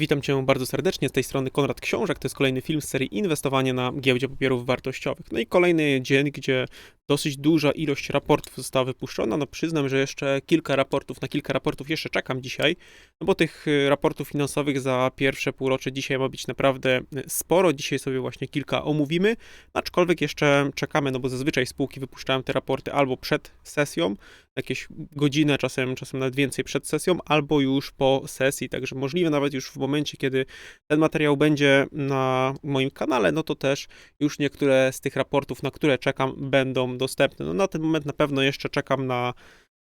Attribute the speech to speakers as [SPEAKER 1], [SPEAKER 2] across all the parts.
[SPEAKER 1] Witam Cię bardzo serdecznie, z tej strony Konrad Książek, to jest kolejny film z serii Inwestowanie na giełdzie papierów wartościowych. No i kolejny dzień, gdzie dosyć duża ilość raportów została wypuszczona. No przyznam, że jeszcze kilka raportów, na kilka raportów jeszcze czekam dzisiaj, no bo tych y, raportów finansowych za pierwsze półrocze dzisiaj ma być naprawdę y, sporo. Dzisiaj sobie właśnie kilka omówimy, aczkolwiek jeszcze czekamy, no bo zazwyczaj spółki wypuszczają te raporty albo przed sesją, jakieś godzinę, czasem, czasem nawet więcej przed sesją, albo już po sesji, także możliwe nawet już w momencie, kiedy ten materiał będzie na moim kanale, no to też już niektóre z tych raportów, na które czekam, będą dostępne. No na ten moment na pewno jeszcze czekam na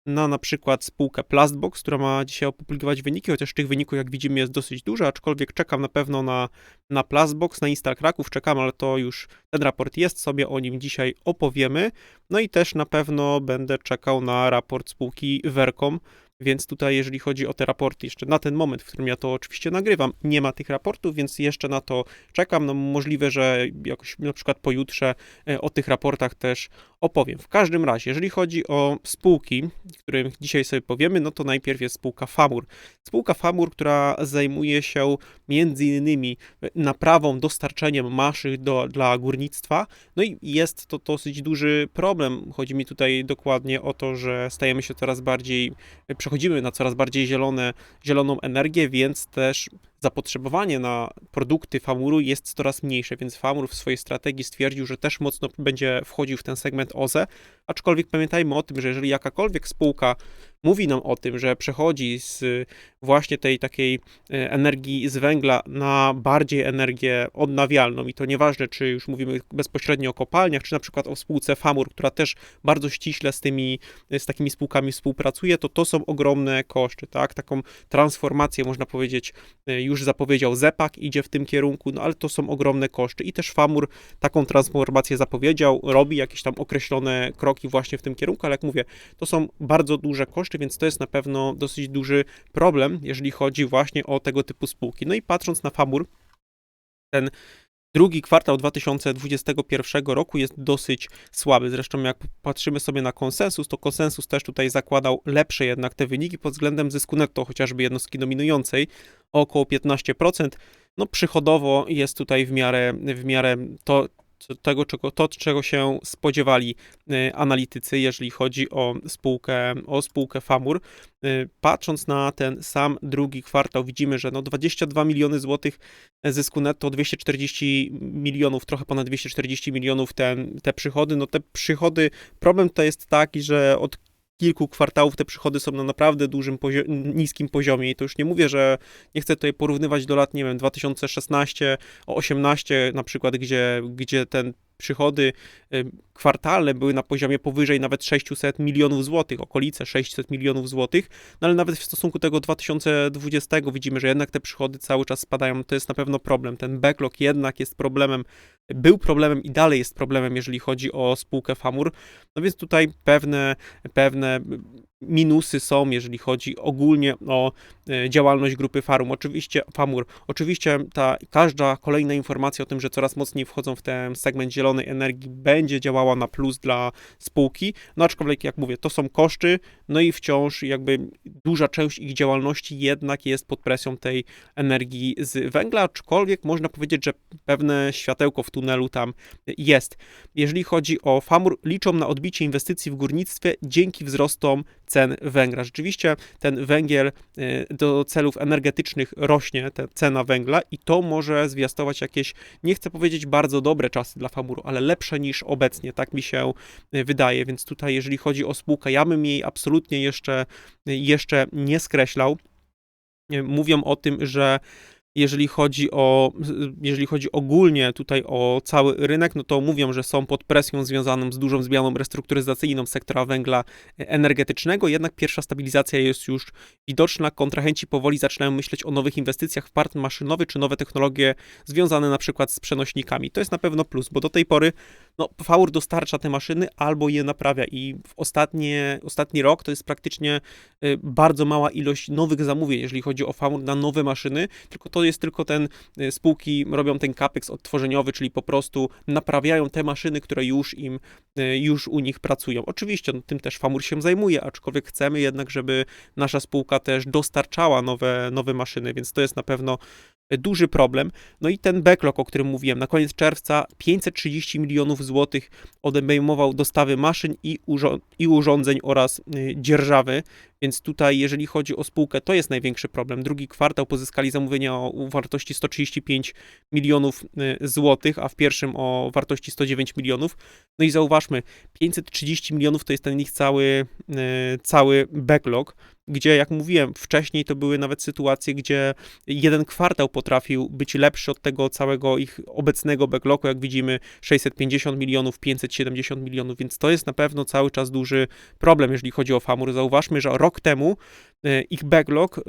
[SPEAKER 1] na na przykład spółkę Plastbox, która ma dzisiaj opublikować wyniki, chociaż tych wyników, jak widzimy, jest dosyć dużo, aczkolwiek czekam na pewno na, na Plastbox, na Instal Kraków czekam, ale to już ten raport jest, sobie o nim dzisiaj opowiemy. No i też na pewno będę czekał na raport spółki Vercom, więc tutaj, jeżeli chodzi o te raporty, jeszcze na ten moment, w którym ja to oczywiście nagrywam, nie ma tych raportów, więc jeszcze na to czekam. No możliwe, że jakoś na przykład pojutrze e, o tych raportach też opowiem. W każdym razie, jeżeli chodzi o spółki, którym dzisiaj sobie powiemy, no to najpierw jest spółka Famur. Spółka Famur, która zajmuje się między innymi naprawą, dostarczeniem maszyn do, dla górnictwa. No i jest to dosyć duży problem. Chodzi mi tutaj dokładnie o to, że stajemy się coraz bardziej przechodzimy na coraz bardziej zielone, zieloną energię, więc też zapotrzebowanie na produkty Famuru jest coraz mniejsze, więc Famur w swojej strategii stwierdził, że też mocno będzie wchodził w ten segment OZE, aczkolwiek pamiętajmy o tym, że jeżeli jakakolwiek spółka mówi nam o tym, że przechodzi z właśnie tej takiej e, energii z węgla na bardziej energię odnawialną i to nieważne, czy już mówimy bezpośrednio o kopalniach, czy na przykład o spółce Famur, która też bardzo ściśle z tymi, z takimi spółkami współpracuje, to to są ogromne koszty, tak? Taką transformację, można powiedzieć, e, już zapowiedział Zepak, idzie w tym kierunku, no ale to są ogromne koszty i też Famur taką transformację zapowiedział, robi jakieś tam określone kroki właśnie w tym kierunku, ale jak mówię, to są bardzo duże koszty, więc to jest na pewno dosyć duży problem, jeżeli chodzi właśnie o tego typu spółki. No i patrząc na Famur, ten Drugi kwartał 2021 roku jest dosyć słaby. Zresztą, jak patrzymy sobie na konsensus, to konsensus też tutaj zakładał lepsze jednak te wyniki pod względem zysku netto, chociażby jednostki dominującej, o około 15%. No, przychodowo jest tutaj w miarę, w miarę to, tego, czego, to, czego się spodziewali y, analitycy, jeżeli chodzi o spółkę, o spółkę Famur. Y, patrząc na ten sam drugi kwartał, widzimy, że no 22 miliony złotych zysku netto, 240 milionów, trochę ponad 240 milionów ten, te przychody. No te przychody, problem to jest taki, że od kilku kwartałów te przychody są na naprawdę dużym, niskim poziomie i to już nie mówię, że nie chcę tutaj porównywać do lat, nie wiem, 2016, 18 na przykład, gdzie, gdzie ten przychody kwartalne były na poziomie powyżej nawet 600 milionów złotych, okolice 600 milionów złotych, no ale nawet w stosunku tego 2020 widzimy, że jednak te przychody cały czas spadają, to jest na pewno problem. Ten backlog jednak jest problemem, był problemem i dalej jest problemem, jeżeli chodzi o spółkę Famur, no więc tutaj pewne, pewne minusy są, jeżeli chodzi ogólnie o e, działalność grupy Farum. Oczywiście, Famur, oczywiście ta każda kolejna informacja o tym, że coraz mocniej wchodzą w ten segment zielonej energii będzie działała na plus dla spółki, no aczkolwiek jak mówię, to są koszty, no i wciąż jakby duża część ich działalności jednak jest pod presją tej energii z węgla, aczkolwiek można powiedzieć, że pewne światełko w tunelu tam jest. Jeżeli chodzi o Famur, liczą na odbicie inwestycji w górnictwie dzięki wzrostom cen węgla. Rzeczywiście ten węgiel y, do celów energetycznych rośnie, ta cena węgla i to może zwiastować jakieś, nie chcę powiedzieć bardzo dobre czasy dla Famuru, ale lepsze niż obecnie, tak mi się y, wydaje, więc tutaj jeżeli chodzi o spółkę, ja bym jej absolutnie jeszcze, jeszcze nie skreślał. Y, mówią o tym, że jeżeli chodzi o, jeżeli chodzi ogólnie tutaj o cały rynek, no to mówią, że są pod presją związaną z dużą zmianą restrukturyzacyjną sektora węgla energetycznego, jednak pierwsza stabilizacja jest już widoczna. Kontrahenci powoli zaczynają myśleć o nowych inwestycjach w part maszynowy czy nowe technologie związane na przykład z przenośnikami. To jest na pewno plus, bo do tej pory no, Faur dostarcza te maszyny albo je naprawia i w ostatnie, ostatni rok to jest praktycznie y, bardzo mała ilość nowych zamówień, jeżeli chodzi o Faur na nowe maszyny, tylko to jest tylko ten, y, spółki robią ten capex odtworzeniowy, czyli po prostu naprawiają te maszyny, które już im, y, już u nich pracują. Oczywiście no, tym też FAMUR się zajmuje, aczkolwiek chcemy jednak, żeby nasza spółka też dostarczała nowe, nowe maszyny, więc to jest na pewno duży problem. No i ten backlog, o którym mówiłem, na koniec czerwca 530 milionów złotych obejmował dostawy maszyn i, urządzeń oraz dzierżawy, więc tutaj jeżeli chodzi o spółkę, to jest największy problem. Drugi kwartał pozyskali zamówienia o wartości 135 milionów y, złotych, a w pierwszym o wartości 109 milionów. No i zauważmy, 530 milionów to jest ten ich cały, y, cały backlog, gdzie jak mówiłem wcześniej, to były nawet sytuacje, gdzie jeden kwartał potrafił być lepszy od tego całego ich obecnego backlogu, jak widzimy 650 milionów, 570 milionów, więc to jest na pewno cały czas duży problem, jeżeli chodzi o Famur. Zauważmy, że rok temu e, ich backlog e,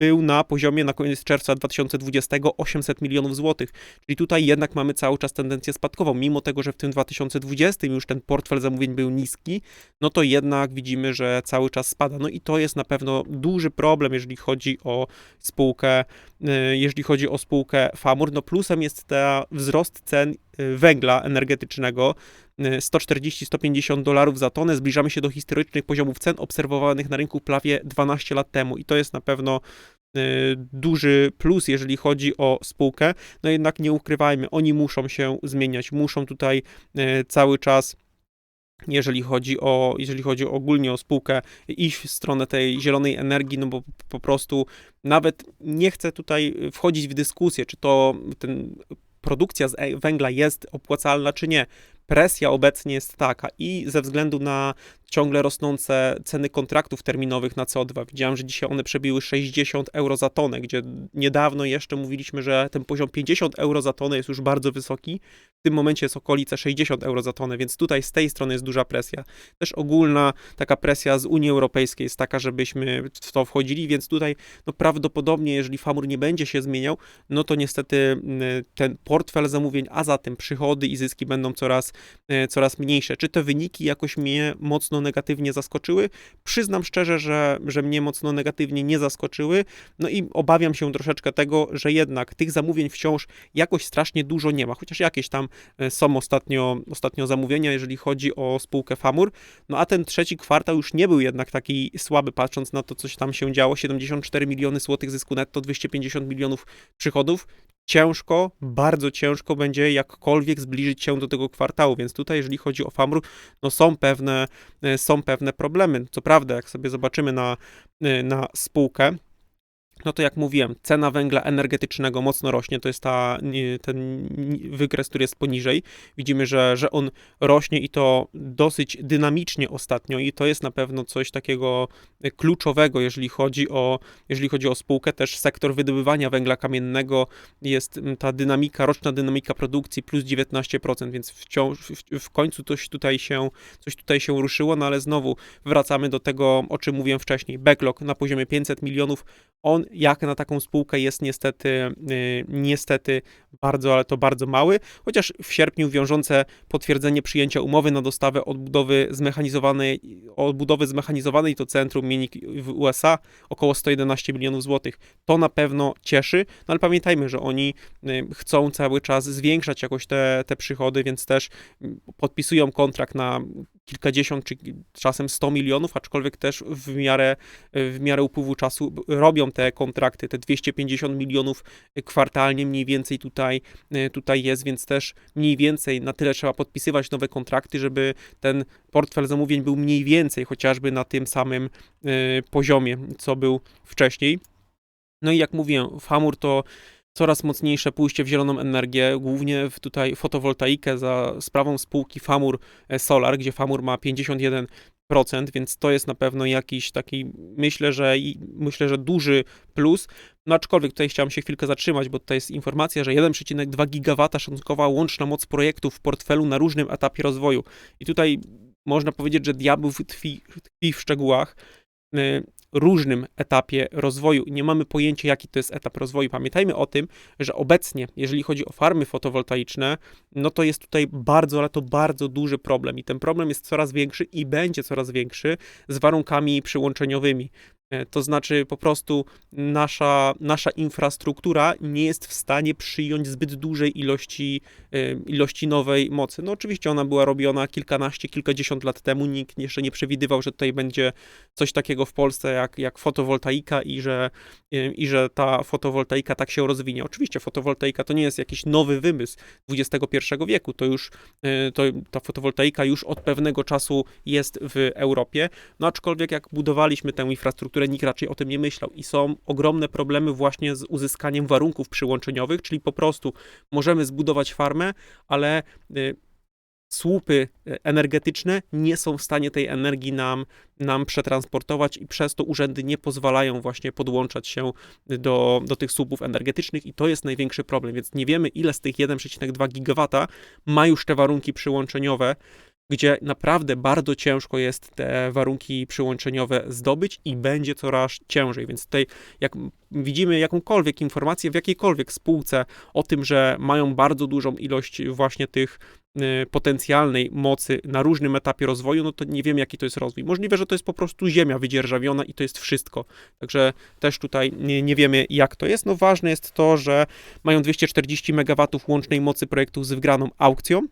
[SPEAKER 1] był na poziomie na koniec czerwca 2020 800 milionów złotych. Czyli tutaj jednak mamy cały czas tendencję spadkową. Mimo tego, że w tym 2020 już ten portfel zamówień był niski, no to jednak widzimy, że cały czas spada. No i to jest na pewno duży problem, jeżeli chodzi o spółkę, y, jeżeli chodzi o spółkę Famur. No plusem jest ten wzrost cen węgla energetycznego. y, 140-150 dolarów za tonę. Zbliżamy się do historycznych poziomów cen obserwowanych na rynku prawie 12 lat temu i to jest na pewno y, duży plus, jeżeli chodzi o spółkę. No jednak nie ukrywajmy, oni muszą się zmieniać, muszą tutaj y, cały czas jeżeli chodzi o, jeżeli chodzi ogólnie o spółkę, iść w stronę tej zielonej energii, no bo po prostu nawet nie chcę tutaj wchodzić w dyskusję, czy to ten produkcja z e- węgla jest opłacalna, czy nie. Presja obecnie jest taka i ze względu na ciągle rosnące ceny kontraktów terminowych na CO2. Widziałem, że dzisiaj one przebiły 60 euro za tonę, gdzie niedawno jeszcze mówiliśmy, że ten poziom 50 euro za tonę jest już bardzo wysoki. W tym momencie jest okolice 60 euro za tonę, więc tutaj z tej strony jest duża presja. Też ogólna taka presja z Unii Europejskiej jest taka, żebyśmy w to wchodzili, więc tutaj no prawdopodobnie, jeżeli Famur nie będzie się zmieniał, no to niestety mm, ten portfel zamówień, a zatem przychody i zyski będą coraz, e, coraz mniejsze. Czy te wyniki jakoś mnie mocno negatywnie zaskoczyły? Przyznam szczerze, że, że mnie mocno negatywnie nie zaskoczyły. No i obawiam się troszeczkę tego, że jednak tych zamówień wciąż jakoś strasznie dużo nie ma, chociaż jakieś tam e, są ostatnio, ostatnio zamówienia, jeżeli chodzi o spółkę Famur. No a ten trzeci kwartał już nie był jednak taki słaby, patrząc na to, co się tam się działo. 74 miliony złotych zysku netto, 250 milionów przychodów. Ciężko, bardzo ciężko będzie jakkolwiek zbliżyć się do tego kwartału, więc tutaj, jeżeli chodzi o Famur, no są pewne, e, są pewne problemy. Co prawda, jak sobie zobaczymy na, e, na spółkę, no to jak mówiłem, cena węgla energetycznego mocno rośnie, to jest ta, ten wykres, który jest poniżej. Widzimy, że, że on rośnie i to dosyć dynamicznie ostatnio i to jest na pewno coś takiego kluczowego, jeżeli chodzi o, jeżeli chodzi o spółkę. Też sektor wydobywania węgla kamiennego jest ta dynamika, roczna dynamika produkcji plus 19%, więc wciąż, w, w końcu coś tutaj się, coś tutaj się ruszyło, no ale znowu wracamy do tego, o czym mówiłem wcześniej. Backlog na poziomie 500 milionów, on jak na taką spółkę jest niestety, y, niestety bardzo, ale to bardzo mały, chociaż w sierpniu wiążące potwierdzenie przyjęcia umowy na dostawę odbudowy zmechanizowanej, odbudowy zmechanizowanej to centrum Minik w USA około 111 milionów złotych. To na pewno cieszy, no ale pamiętajmy, że oni y, chcą cały czas zwiększać jakoś te, te przychody, więc też mm, podpisują kontrakt na kilkadziesiąt czy czasem 100 milionów, aczkolwiek też w miarę, w miarę upływu czasu robią te kontrakty, te 250 milionów kwartalnie mniej więcej tutaj, tutaj jest, więc też mniej więcej na tyle trzeba podpisywać nowe kontrakty, żeby ten portfel zamówień był mniej więcej chociażby na tym samym e, poziomie, co był wcześniej. No i jak mówiłem, Famur to coraz mocniejsze pójście w zieloną energię, głównie w tutaj fotowoltaikę za sprawą spółki Famur e, Solar, gdzie Famur ma 51%, więc to jest na pewno jakiś taki, myślę, że myślę, że duży plus. No aczkolwiek tutaj chciałem się chwilkę zatrzymać, bo tutaj jest informacja, że 1,2 gigawata szacunkowa łączna moc projektów w portfelu na różnym etapie rozwoju. I tutaj można powiedzieć, że diabeł tkwi, tkwi w szczegółach. Różnym etapie rozwoju. Nie mamy pojęcia, jaki to jest etap rozwoju. Pamiętajmy o tym, że obecnie, jeżeli chodzi o farmy fotowoltaiczne, no to jest tutaj bardzo, ale to bardzo duży problem i ten problem jest coraz większy i będzie coraz większy z warunkami przyłączeniowymi. E, To znaczy po prostu nasza, nasza infrastruktura nie jest w stanie przyjąć zbyt dużej ilości, e, ilości nowej mocy. No oczywiście ona była robiona kilkanaście, kilkadziesiąt lat temu. Nikt jeszcze nie przewidywał, że tutaj będzie coś takiego w Polsce jak, jak fotowoltaika i że, e, i że ta fotowoltaika tak się rozwinie. Oczywiście fotowoltaika to nie jest jakiś nowy wymysł XXI wieku. To już to, ta fotowoltaika już od pewnego czasu jest w Europie. No aczkolwiek jak budowaliśmy tę infrastrukturę, nikt raczej o tym nie myślał. I są ogromne problemy właśnie z uzyskaniem warunków przyłączeniowych, czyli po prostu możemy zbudować farmę, ale y, słupy y, energetyczne nie są w stanie tej energii nam, nam przetransportować i przez to urzędy nie pozwalają właśnie podłączać się do, do tych słupów energetycznych i to jest największy problem, więc nie wiemy ile z tych 1,2 gigawata ma już te warunki przyłączeniowe, gdzie naprawdę bardzo ciężko jest te warunki przyłączeniowe zdobyć i będzie coraz ciężej. Więc tutaj, jak widzimy jakąkolwiek informację w jakiejkolwiek spółce o tym, że mają bardzo dużą ilość właśnie tych y, potencjalnej mocy na różnym etapie rozwoju, no to nie wiem, jaki to jest rozwój. Możliwe, że to jest po prostu ziemia wydzierżawiona i to jest wszystko. Także też tutaj nie, nie wiemy, jak to jest. No ważne jest to, że mają 240 MW łącznej mocy projektów z wygraną aukcją.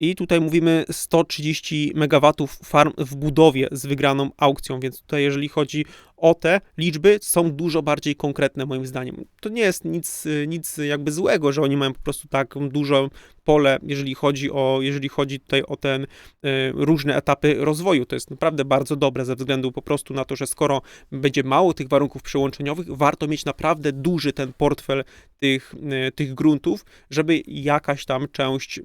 [SPEAKER 1] I tutaj mówimy 130 MW farm w budowie z wygraną aukcją, więc tutaj jeżeli chodzi o te liczby, są dużo bardziej konkretne moim zdaniem. To nie jest nic, nic jakby złego, że oni mają po prostu tak dużo pole, jeżeli chodzi o, jeżeli chodzi tutaj o ten e, różne etapy rozwoju. To jest naprawdę bardzo dobre ze względu po prostu na to, że skoro będzie mało tych warunków przyłączeniowych, warto mieć naprawdę duży ten portfel tych, e, tych gruntów, żeby jakaś tam część e,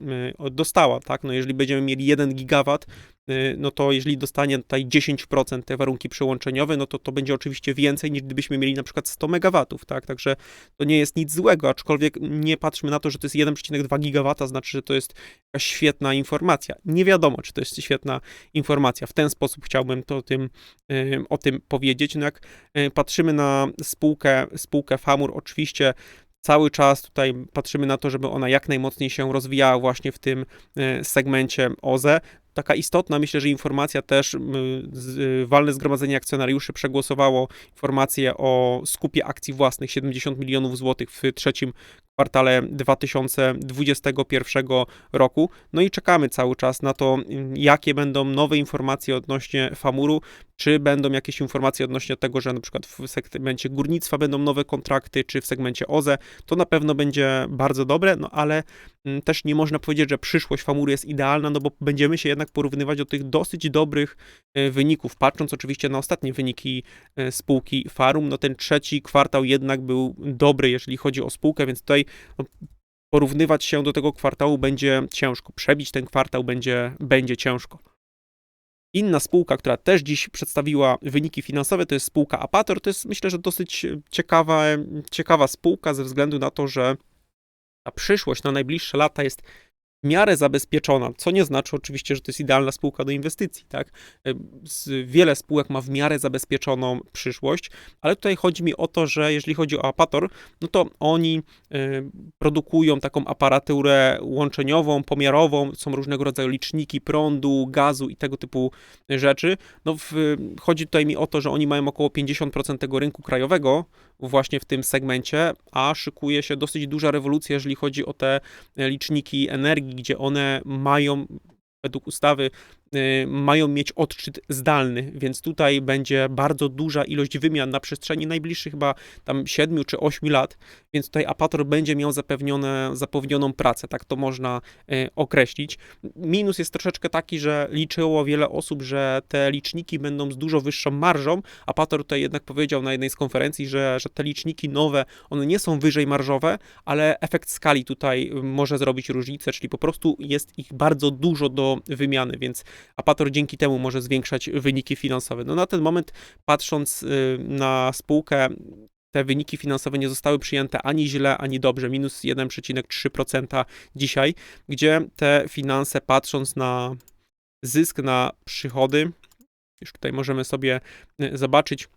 [SPEAKER 1] dostała, tak? No jeżeli będziemy mieli 1 gigawat, y, no to jeżeli dostanie tutaj 10% te warunki przyłączeniowe, no to to będzie oczywiście więcej niż gdybyśmy mieli na przykład 100 megawatów, tak? Także to nie jest nic złego, aczkolwiek nie patrzmy na to, że to jest 1,2 gigawata, znaczy, że to jest jakaś świetna informacja. Nie wiadomo, czy to jest świetna informacja. W ten sposób chciałbym to o tym, y, o tym powiedzieć. No jak y, patrzymy na spółkę, spółkę Famur, oczywiście cały czas tutaj patrzymy na to, żeby ona jak najmocniej się rozwijała właśnie w tym e, segmencie OZE. Taka istotna, myślę, że informacja też, y, walne zgromadzenie akcjonariuszy przegłosowało informację o skupie akcji własnych 70 milionów złotych w trzecim kwartale 2021 roku. No i czekamy cały czas na to, jakie będą nowe informacje odnośnie Famuru, czy będą jakieś informacje odnośnie tego, że na przykład w segmencie górnictwa będą nowe kontrakty, czy w segmencie OZE, to na pewno będzie bardzo dobre, no ale mm, też nie można powiedzieć, że przyszłość Famury jest idealna, no bo będziemy się jednak porównywać do tych dosyć dobrych e, wyników. Patrząc oczywiście na ostatnie wyniki e, spółki Farum, no ten trzeci kwartał jednak był dobry, jeżeli chodzi o spółkę, więc tutaj no, porównywać się do tego kwartału będzie ciężko. Przebić ten kwartał będzie, będzie ciężko. Inna spółka, która też dziś przedstawiła wyniki finansowe, to jest spółka Apator. To jest myślę, że dosyć ciekawa, ciekawa spółka ze względu na to, że ta przyszłość na najbliższe lata jest miarę zabezpieczona, co nie znaczy oczywiście, że to jest idealna spółka do inwestycji, tak? Z- Wiele spółek ma w miarę zabezpieczoną przyszłość, ale tutaj chodzi mi o to, że jeżeli chodzi o Apator, no to oni y, produkują taką aparaturę łączeniową, pomiarową, są różnego rodzaju liczniki prądu, gazu i tego typu rzeczy. No w, chodzi tutaj mi o to, że oni mają około 50% tego rynku krajowego właśnie w tym segmencie, a szykuje się dosyć duża rewolucja, jeżeli chodzi o te liczniki energii, gdzie one mają według ustawy mają mieć odczyt zdalny, więc tutaj będzie bardzo duża ilość wymian na przestrzeni najbliższych chyba tam 7 czy 8 lat, więc tutaj Apator będzie miał zapewnione, zapewnioną pracę, tak to można y, określić. Minus jest troszeczkę taki, że liczyło wiele osób, że te liczniki będą z dużo wyższą marżą. Apator tutaj jednak powiedział na jednej z konferencji, że, że te liczniki nowe, one nie są wyżej marżowe, ale efekt skali tutaj y, może zrobić różnicę, czyli po prostu jest ich bardzo dużo do wymiany, więc Apator dzięki temu może zwiększać wyniki finansowe. No na ten moment, patrząc y, na spółkę, te wyniki finansowe nie zostały przyjęte ani źle, ani dobrze. Minus 1,3% dzisiaj, gdzie te finanse, patrząc na zysk, na przychody, już tutaj możemy sobie y, zobaczyć,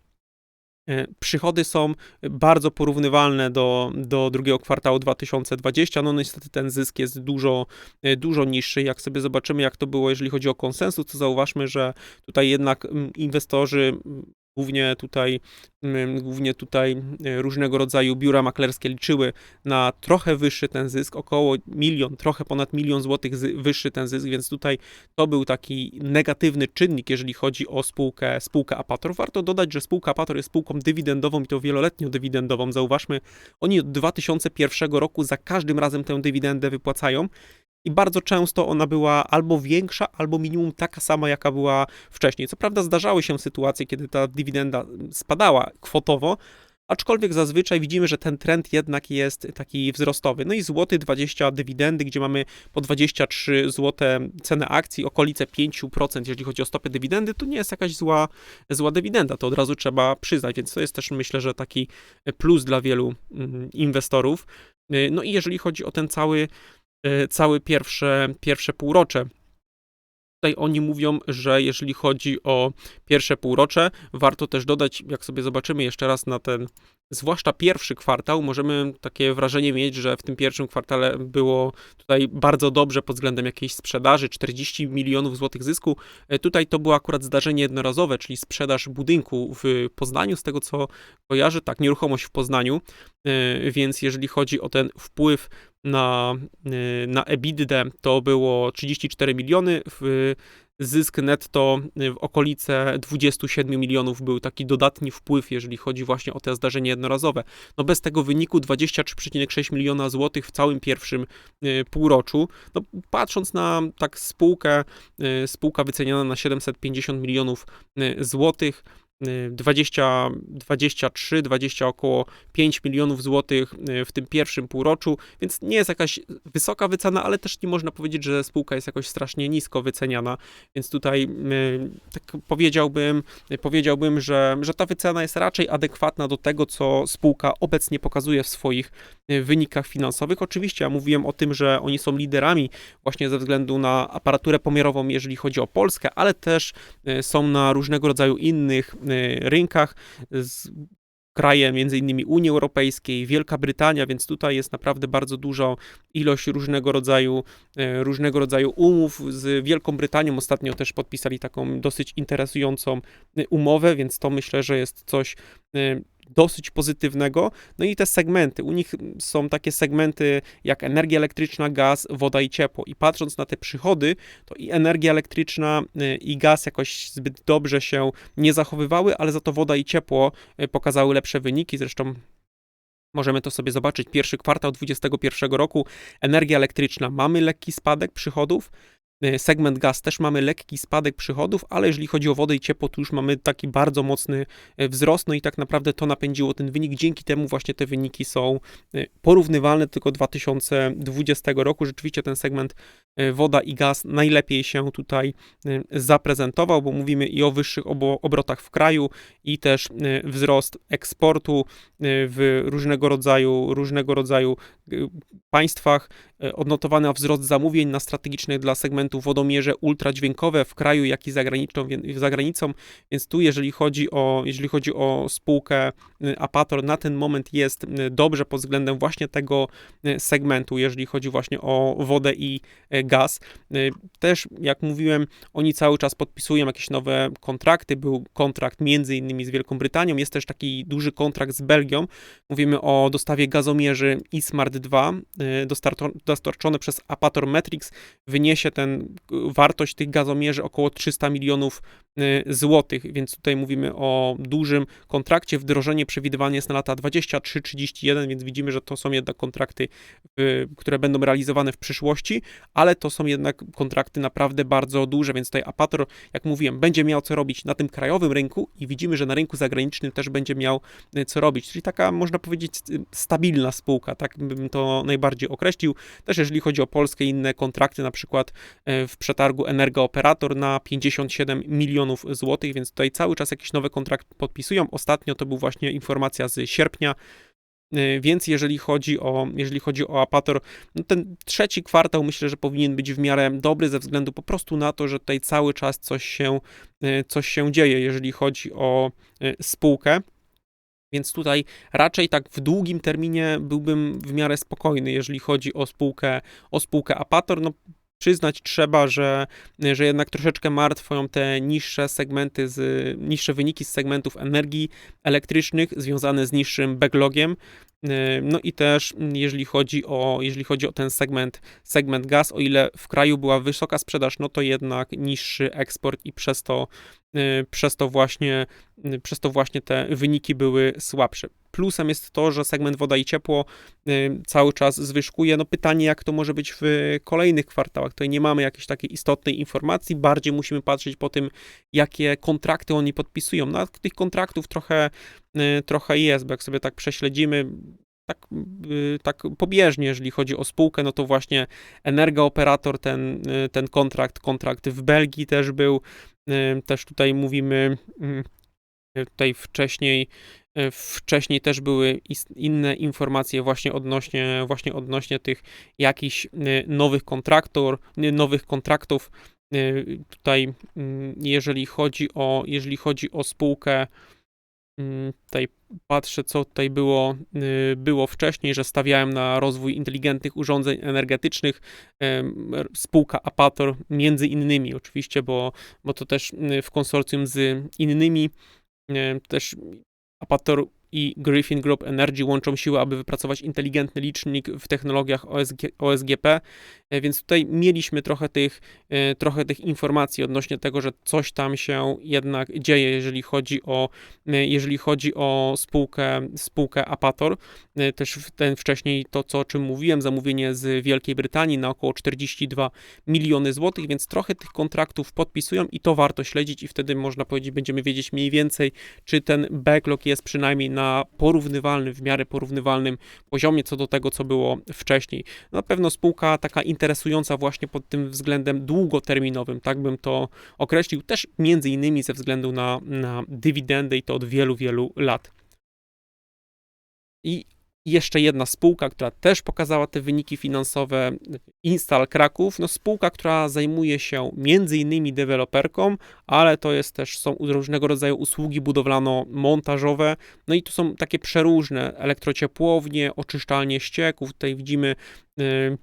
[SPEAKER 1] Przychody są bardzo porównywalne do, do drugiego kwartału 2020. No niestety ten zysk jest dużo, e, dużo niższy. Jak sobie zobaczymy, jak to było, jeżeli chodzi o konsensus, to zauważmy, że tutaj jednak mm, inwestorzy Głównie tutaj, mm, głównie tutaj e, różnego rodzaju biura maklerskie liczyły na trochę wyższy ten zysk, około milion, trochę ponad milion złotych wyższy ten zysk, więc tutaj to był taki negatywny czynnik, jeżeli chodzi o spółkę, spółkę Apator. Warto dodać, że spółka Apator jest spółką dywidendową i to wieloletnio dywidendową. Zauważmy, oni od 2001 roku za każdym razem tę dywidendę wypłacają i bardzo często ona była albo większa, albo minimum taka sama, jaka była wcześniej. Co prawda zdarzały się sytuacje, kiedy ta dywidenda spadała kwotowo, aczkolwiek zazwyczaj widzimy, że ten trend jednak jest taki wzrostowy. No i złoty 20 dywidendy, gdzie mamy po 23 złote cenę akcji, okolice 5%, jeżeli chodzi o stopę dywidendy, to nie jest jakaś zła, zła dywidenda, to od razu trzeba przyznać, więc to jest też myślę, że taki plus dla wielu mm, inwestorów. No i jeżeli chodzi o ten cały Y, całe pierwsze, pierwsze półrocze. Tutaj oni mówią, że jeżeli chodzi o pierwsze półrocze, warto też dodać, jak sobie zobaczymy jeszcze raz na ten zwłaszcza pierwszy kwartał, możemy takie wrażenie mieć, że w tym pierwszym kwartale było tutaj bardzo dobrze pod względem jakiejś sprzedaży, 40 milionów złotych zysku. E, tutaj to było akurat zdarzenie jednorazowe, czyli sprzedaż budynku w Poznaniu, z tego co kojarzę, tak, nieruchomość w Poznaniu, e, więc jeżeli chodzi o ten wpływ na, e, na EBITDA, to było 34 miliony, w zysk netto w okolice 27 milionów był taki dodatni wpływ, jeżeli chodzi właśnie o te zdarzenie jednorazowe. No bez tego wyniku 23,6 miliona złotych w całym pierwszym y, półroczu. No patrząc na tak spółkę, y, spółka wyceniana na 750 milionów złotych, 20, 23, 20 około 5 milionów złotych y, w tym pierwszym półroczu, więc nie jest jakaś wysoka wycena, ale też nie można powiedzieć, że spółka jest jakoś strasznie nisko wyceniana, więc tutaj y, tak powiedziałbym, powiedziałbym, że, że ta wycena jest raczej adekwatna do tego, co spółka obecnie pokazuje w swoich y, wynikach finansowych. Oczywiście ja mówiłem o tym, że oni są liderami właśnie ze względu na aparaturę pomiarową, jeżeli chodzi o Polskę, ale też są na różnego rodzaju innych Y, rynkach z kraje między innymi Unii Europejskiej, Wielka Brytania, więc tutaj jest naprawdę bardzo duża ilość różnego rodzaju, różnego rodzaju umów z Wielką Brytanią. Ostatnio też podpisali taką dosyć interesującą umowę, więc to myślę, że jest coś dosyć pozytywnego. No i te segmenty. U nich są takie segmenty jak energia elektryczna, gaz, woda i ciepło. I patrząc na te przychody, to i energia elektryczna, y, i gaz jakoś zbyt dobrze się nie zachowywały, ale za to woda i ciepło y, pokazały lepsze wyniki. Zresztą Możemy to sobie zobaczyć. Pierwszy kwartał 2021 roku, energia elektryczna, mamy lekki spadek przychodów, segment gaz też mamy lekki spadek przychodów, ale jeżeli chodzi o wodę i ciepło, to już mamy taki bardzo mocny y, wzrost, no i tak naprawdę to napędziło ten wynik. Dzięki temu właśnie te wyniki są y, porównywalne tylko 2020 roku. Rzeczywiście ten segment woda i gaz najlepiej się tutaj zaprezentował, bo mówimy i o wyższych obrotach w kraju i też wzrost eksportu w różnego rodzaju, różnego rodzaju państwach. Odnotowano wzrost zamówień na strategicznych dla segmentu wodomierze ultradźwiękowe w kraju, jak i za granicą, więc tu jeżeli chodzi o, jeżeli chodzi o spółkę y, Apator, na ten moment jest y, dobrze pod względem właśnie tego y, segmentu, jeżeli chodzi właśnie o wodę i gaz. Też, jak mówiłem, oni cały czas podpisują jakieś nowe kontrakty, był kontrakt między innymi z Wielką Brytanią, jest też taki duży kontrakt z Belgią, mówimy o dostawie gazomierzy eSmart 2, dostarczone przez Apator Metrix, wyniesie ten wartość tych gazomierzy około 300 milionów y, złotych, więc tutaj mówimy o dużym kontrakcie. Wdrożenie przewidywane jest na lata 23-31, więc widzimy, że to są jednak kontrakty, które będą realizowane w przyszłości, ale to są jednak kontrakty naprawdę bardzo duże, więc tutaj Apator, jak mówiłem, będzie miał co robić na tym krajowym rynku i widzimy, że na rynku zagranicznym też będzie miał y, co robić, czyli taka, można powiedzieć, stabilna spółka, tak bym to najbardziej określił. Też jeżeli chodzi o Polskę inne kontrakty, na przykład w przetargu Energooperator na 57 milionów złotych, więc tutaj cały czas jakiś nowy kontrakt podpisują. Ostatnio to był właśnie informacja z sierpnia, e, więc jeżeli chodzi o, jeżeli chodzi o Apator, no ten trzeci kwartał myślę, że powinien być w miarę dobry ze względu po prostu na to, że tutaj cały czas coś się, e, coś się dzieje, jeżeli chodzi o e, spółkę. Więc tutaj raczej tak w długim terminie byłbym w miarę spokojny, jeżeli chodzi o spółkę, o spółkę Apator. No, przyznać trzeba, że, że jednak troszeczkę martwią te niższe segmenty, z, niższe wyniki z segmentów energii elektrycznych związane z niższym backlogiem. No i też jeżeli chodzi o, jeżeli chodzi o ten segment, segment gaz, o ile w kraju była wysoka sprzedaż, no to jednak niższy eksport i przez to, przez to właśnie, przez to właśnie te wyniki były słabsze. Plusem jest to, że segment woda i ciepło cały czas zwyżkuje. No pytanie, jak to może być w kolejnych kwartałach. Tutaj nie mamy jakiejś takiej istotnej informacji, bardziej musimy patrzeć po tym, jakie kontrakty oni podpisują. No, tych kontraktów trochę, trochę jest, bo jak sobie tak prześledzimy, tak, tak pobieżnie, jeżeli chodzi o spółkę, no to właśnie Energooperator, ten, ten kontrakt, kontrakt w Belgii też był, też tutaj mówimy, tutaj wcześniej wcześniej też były inne informacje właśnie odnośnie, właśnie odnośnie tych jakichś e, nowych kontraktor, nowych kontraktów. E, tutaj, mm, jeżeli chodzi o, jeżeli chodzi o spółkę, mm, tutaj patrzę, co tutaj było, było wcześniej, że stawiałem na rozwój inteligentnych urządzeń energetycznych. Spółka Apator, między innymi, oczywiście, bo, bo to też w konsorcjum z innymi też Apator i Griffin Group Energy łączą siły, aby wypracować inteligentny licznik w technologiach OSG, OSGP, e, więc tutaj mieliśmy trochę tych, e, trochę tych informacji odnośnie tego, że coś tam się jednak dzieje, jeżeli chodzi o, e, jeżeli chodzi o spółkę, spółkę Apator. Też ten wcześniej to, co, o czym mówiłem, zamówienie z Wielkiej Brytanii na około 42 miliony złotych, więc trochę tych kontraktów podpisują i to warto śledzić i wtedy można powiedzieć, będziemy wiedzieć mniej więcej, czy ten backlog jest przynajmniej na porównywalnym, w miarę porównywalnym poziomie co do tego, co było wcześniej. Na pewno spółka taka interesująca właśnie pod tym względem długoterminowym, tak bym to określił, też między innymi ze względu na, na dywidendę i to od wielu, wielu lat. I jeszcze jedna spółka, która też pokazała te wyniki finansowe, Install Kraków, no spółka, która zajmuje się między innymi deweloperką, ale to jest też, są różnego rodzaju usługi budowlano-montażowe, no i to są takie przeróżne elektrociepłownie, oczyszczalnie ścieków, tutaj widzimy yy,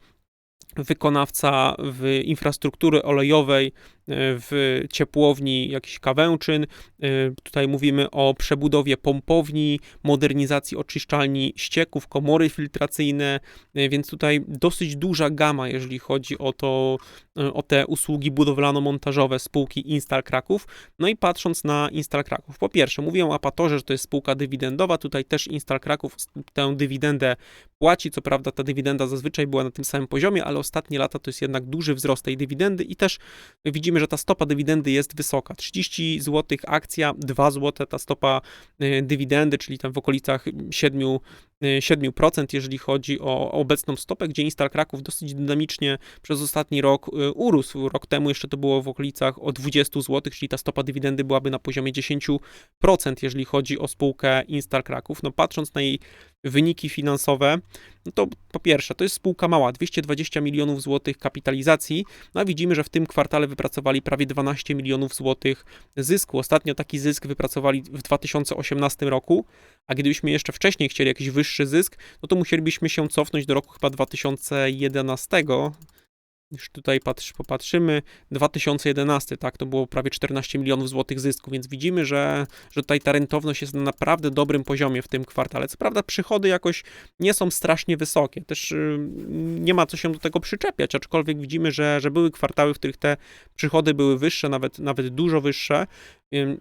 [SPEAKER 1] wykonawca w infrastruktury olejowej, w ciepłowni jakiś kawęczyn. Y, tutaj mówimy o przebudowie pompowni, modernizacji oczyszczalni ścieków, komory filtracyjne, y, więc tutaj dosyć duża gama, jeżeli chodzi o to, y, o te usługi budowlano-montażowe spółki Instal Kraków. No i patrząc na Instal Kraków, po pierwsze, mówię o Apatorze, że to jest spółka dywidendowa, tutaj też Instal Kraków tę dywidendę płaci, co prawda ta dywidenda zazwyczaj była na tym samym poziomie, ale ostatnie lata to jest jednak duży wzrost tej dywidendy i też widzimy widzimy, że ta stopa dywidendy jest wysoka. 30 zł akcja, 2 zł ta stopa y, dywidendy, czyli tam w okolicach 7, 7%, y, jeżeli chodzi o obecną stopę, gdzie Instal Kraków dosyć dynamicznie przez ostatni rok y, urósł. Rok temu jeszcze to było w okolicach o 20 zł, czyli ta stopa dywidendy byłaby na poziomie 10%, jeżeli chodzi o spółkę Instal Kraków. No patrząc na jej wyniki finansowe, no to po pierwsze, to jest spółka mała, 220 milionów złotych kapitalizacji, no a widzimy, że w tym kwartale wypracowali prawie 12 milionów złotych zysku. Ostatnio taki zysk wypracowali w 2018 roku, a gdybyśmy jeszcze wcześniej chcieli jakiś wyższy zysk, no to musielibyśmy się cofnąć do roku chyba 2011, już tutaj patrz, popatrzymy, 2011, tak, to było prawie 14 milionów złotych zysku, więc widzimy, że, że tutaj ta rentowność jest na naprawdę dobrym poziomie w tym kwartale. Co prawda przychody jakoś nie są strasznie wysokie, też y, nie ma co się do tego przyczepiać, aczkolwiek widzimy, że, że były kwartały, w których te przychody były wyższe, nawet, nawet dużo wyższe,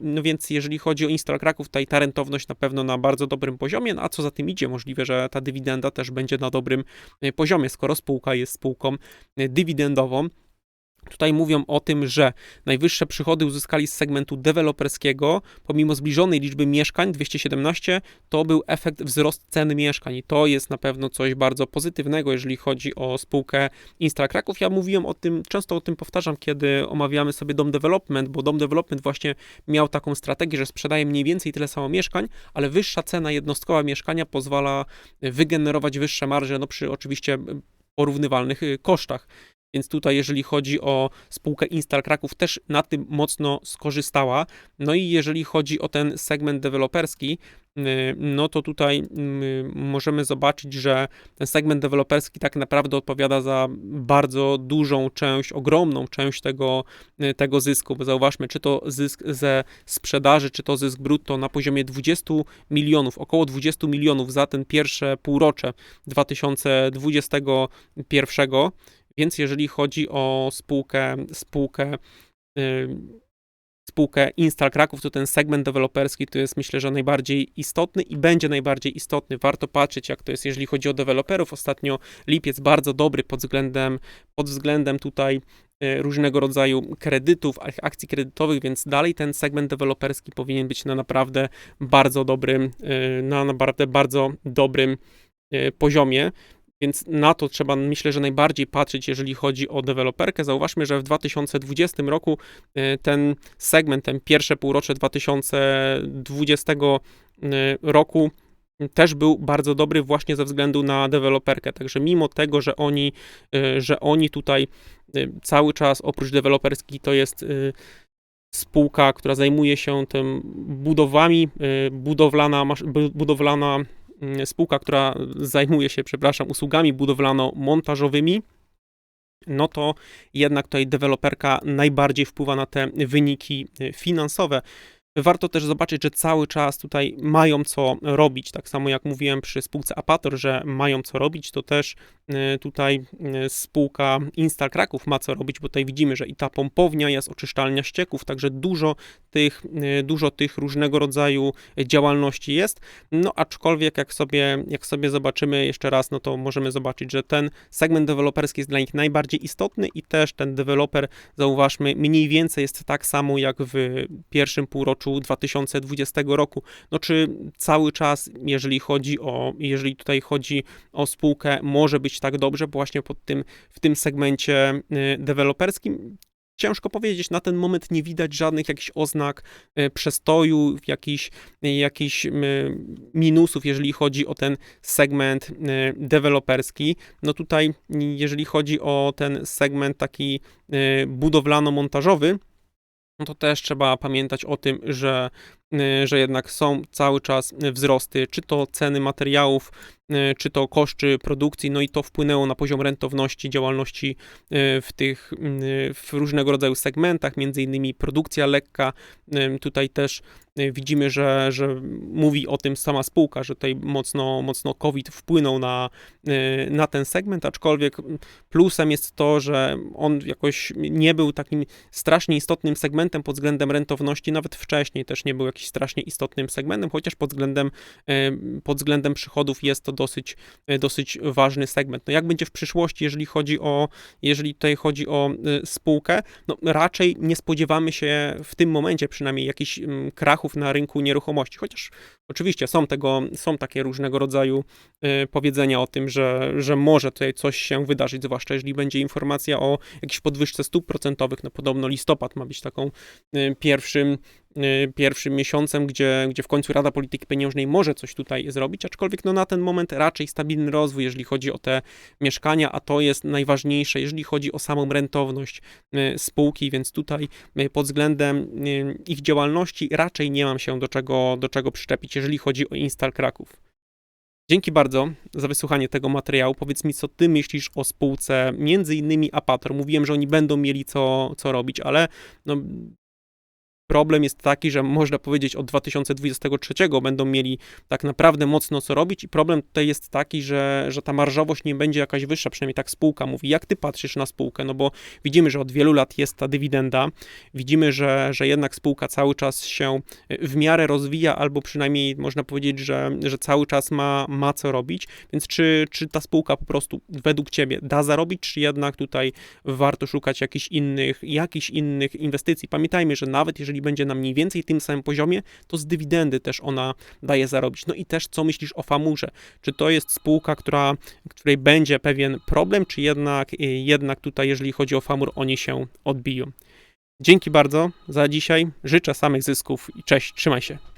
[SPEAKER 1] no więc jeżeli chodzi o Instal Kraków, tutaj ta rentowność na pewno na bardzo dobrym poziomie, no a co za tym idzie, możliwe, że ta dywidenda też będzie na dobrym e, poziomie, skoro spółka jest spółką e, dywidendową. Tutaj mówią o tym, że najwyższe przychody uzyskali z segmentu deweloperskiego, pomimo zbliżonej liczby mieszkań 217, to był efekt wzrost cen mieszkań i to jest na pewno coś bardzo pozytywnego, jeżeli chodzi o spółkę Instra Kraków. Ja mówiłem o tym, często o tym powtarzam, kiedy omawiamy sobie Dom Development, bo Dom Development właśnie miał taką strategię, że sprzedaje mniej więcej tyle samo mieszkań, ale wyższa cena jednostkowa mieszkania pozwala wygenerować wyższe marże, no przy oczywiście porównywalnych y, kosztach. Więc tutaj jeżeli chodzi o spółkę Instal Kraków też na tym mocno skorzystała. No i jeżeli chodzi o ten segment deweloperski, y, no to tutaj y, możemy zobaczyć, że ten segment deweloperski tak naprawdę odpowiada za bardzo dużą część, ogromną część tego, y, tego zysku, bo zauważmy, czy to zysk ze sprzedaży, czy to zysk brutto na poziomie 20 milionów, około 20 milionów za ten pierwsze półrocze 2021, więc jeżeli chodzi o spółkę, spółkę spółkę Instal Kraków, to ten segment deweloperski to jest myślę, że najbardziej istotny i będzie najbardziej istotny. Warto patrzeć, jak to jest, jeżeli chodzi o deweloperów. Ostatnio lipiec bardzo dobry pod względem, pod względem tutaj e, różnego rodzaju kredytów, akcji kredytowych, więc dalej ten segment deweloperski powinien być na naprawdę bardzo dobrym, e, na naprawdę bardzo dobrym e, poziomie. Więc na to trzeba, myślę, że najbardziej patrzeć, jeżeli chodzi o deweloperkę. Zauważmy, że w 2020 roku e, ten segment, ten pierwsze półrocze 2020 e, roku też był bardzo dobry właśnie ze względu na deweloperkę. Także mimo tego, że oni, e, że oni tutaj cały czas oprócz deweloperski to jest spółka, która zajmuje się tym budowami, budowlana, budowlana spółka, która zajmuje się, przepraszam, usługami budowlano-montażowymi, no to jednak tutaj deweloperka najbardziej wpływa na te wyniki y, finansowe. Warto też zobaczyć, że cały czas tutaj mają co robić. Tak samo jak mówiłem przy spółce Apator, że mają co robić, to też y, tutaj y, spółka Instal Kraków ma co robić, bo tutaj widzimy, że i ta pompownia jest oczyszczalnia ścieków, także dużo tych, y, dużo tych różnego rodzaju działalności jest. No aczkolwiek jak sobie, jak sobie zobaczymy jeszcze raz, no to możemy zobaczyć, że ten segment deweloperski jest dla nich najbardziej istotny i też ten deweloper, zauważmy, mniej więcej jest tak samo jak w pierwszym półroczu 2020 roku. No czy cały czas, jeżeli chodzi o, jeżeli tutaj chodzi o spółkę, może być tak dobrze, bo właśnie pod tym, w tym segmencie y, deweloperskim Ciężko powiedzieć, na ten moment nie widać żadnych jakichś oznak y, przestoju, jakichś, jakichś y, minusów, jeżeli chodzi o ten segment deweloperski. No tutaj, jeżeli chodzi o ten segment taki budowlano-montażowy, no to też trzeba pamiętać o tym, że, że jednak są cały czas wzrosty, czy to ceny materiałów, y, czy to koszty produkcji, no i to wpłynęło na poziom rentowności działalności y, w tych w różnego rodzaju segmentach, między innymi produkcja lekka. Tutaj też widzimy, że, że mówi o tym sama spółka, że tutaj mocno, mocno COVID wpłynął na, na ten segment, aczkolwiek plusem jest to, że on jakoś nie był takim strasznie istotnym segmentem pod względem rentowności, nawet wcześniej też nie był jakimś strasznie istotnym segmentem, chociaż pod względem, pod względem przychodów jest to dosyć, dosyć ważny segment. No jak będzie w przyszłości, jeżeli chodzi o, jeżeli tutaj chodzi o spółkę, no raczej nie spodziewamy się w tym momencie przynajmniej jakichś krachów na rynku nieruchomości, chociaż oczywiście są tego, są takie różnego rodzaju powiedzenia o tym, że, że może tutaj coś się wydarzyć, zwłaszcza jeżeli będzie informacja o jakiejś podwyżce stóp procentowych, no podobno listopad ma być taką pierwszym pierwszym miesiącem, gdzie, gdzie w końcu Rada Polityki Pieniężnej może coś tutaj zrobić, aczkolwiek no na ten moment raczej stabilny rozwój, jeżeli chodzi o te mieszkania, a to jest najważniejsze, jeżeli chodzi o samą rentowność y, spółki, więc tutaj y, pod względem ich działalności raczej nie mam się do czego, do czego przyczepić, jeżeli chodzi o Instal Kraków. Dzięki bardzo za wysłuchanie tego materiału. Powiedz mi, co ty myślisz o spółce, między innymi Apator. Mówiłem, że oni będą mieli co, co robić, ale no, Problem jest taki, że można powiedzieć od 2023 będą mieli tak naprawdę mocno co robić i problem tutaj jest taki, że, że ta marżowość nie będzie jakaś wyższa, przynajmniej tak spółka mówi. Jak ty patrzysz na spółkę? No bo widzimy, że od wielu lat jest ta dywidenda, widzimy, że, że jednak spółka cały czas się w miarę rozwija, albo przynajmniej można powiedzieć, że, że cały czas ma, ma co robić, więc czy, czy ta spółka po prostu według ciebie da zarobić, czy jednak tutaj warto szukać jakichś innych, jakichś innych inwestycji? Pamiętajmy, że nawet jeżeli będzie na mniej więcej tym samym poziomie, to z dywidendy też ona daje zarobić. No i też co myślisz o Famurze? Czy to jest spółka, która, której będzie pewien problem, czy jednak, y, jednak tutaj, jeżeli chodzi o Famur, oni się odbiją? Dzięki bardzo za dzisiaj. Życzę samych zysków i cześć, trzymaj się.